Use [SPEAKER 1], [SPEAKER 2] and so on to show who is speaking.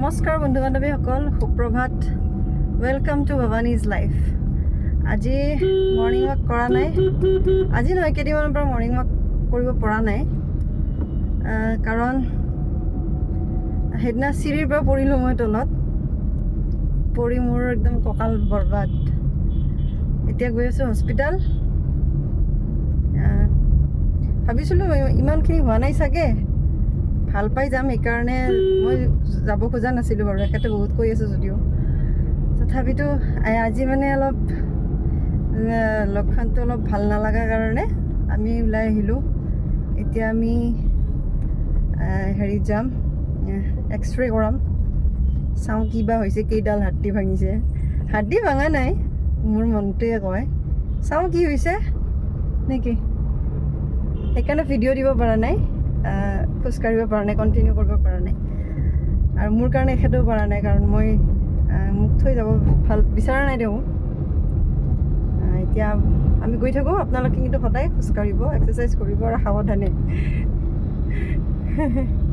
[SPEAKER 1] নমস্কাৰ বন্ধু বান্ধৱীসকল সুপ্ৰভাত। ৱেলকাম টু ভৱানীজ লাইফ আজি মৰ্ণিং ৱাক কৰা নাই। আজি নহয় কেইদিনমানৰ পৰা মৰ্ণিং ৱাক কৰিব পৰা নাই। কাৰণ সেইদিনা চিৰিৰ পৰা পৰিলোঁ মই তলত। পৰি মোৰ একদম কঁকাল বৰবাদ। এতিয়া গৈ আছোঁ হস্পিটেল ভাবিছিলোঁ ইমানখিনি হোৱা নাই চাগে। ভাল পাই যাম সেইকাৰণে মই যাব খোজা নাছিলোঁ বাৰু এখেতে বহুত কৈ আছে যদিও। তথাপিতো আজি মানে অলপ লক্ষণটো অলপ ভাল নালাগা কাৰণে আমি ওলাই আহিলোঁ। এতিয়া আমি হেৰিত যাম এক্স ৰে কৰাম। চাওঁ কি বা হৈছে কেইডাল হাড্ডি ভাঙিছে। হাড্ডি ভাঙা নাই মোৰ মনটোৱে কয়। চাওঁ কি হৈছে নেকি? সেইকাৰণে ভিডিঅ' দিব পৰা নাই। খোজকাঢ়িব পৰা নাই কণ্টিনিউ কৰিব পৰা নাই। আৰু মোৰ কাৰণে এখেতেও পৰা নাই কাৰণ মই মোক থৈ যাব ভাল বিচৰা নাই তেওঁ এতিয়া আমি গৈ থাকোঁ আপোনালোকে কিন্তু সদায় খোজকাঢ়িব এক্সাৰচাইজ কৰিব আৰু সাৱধানে।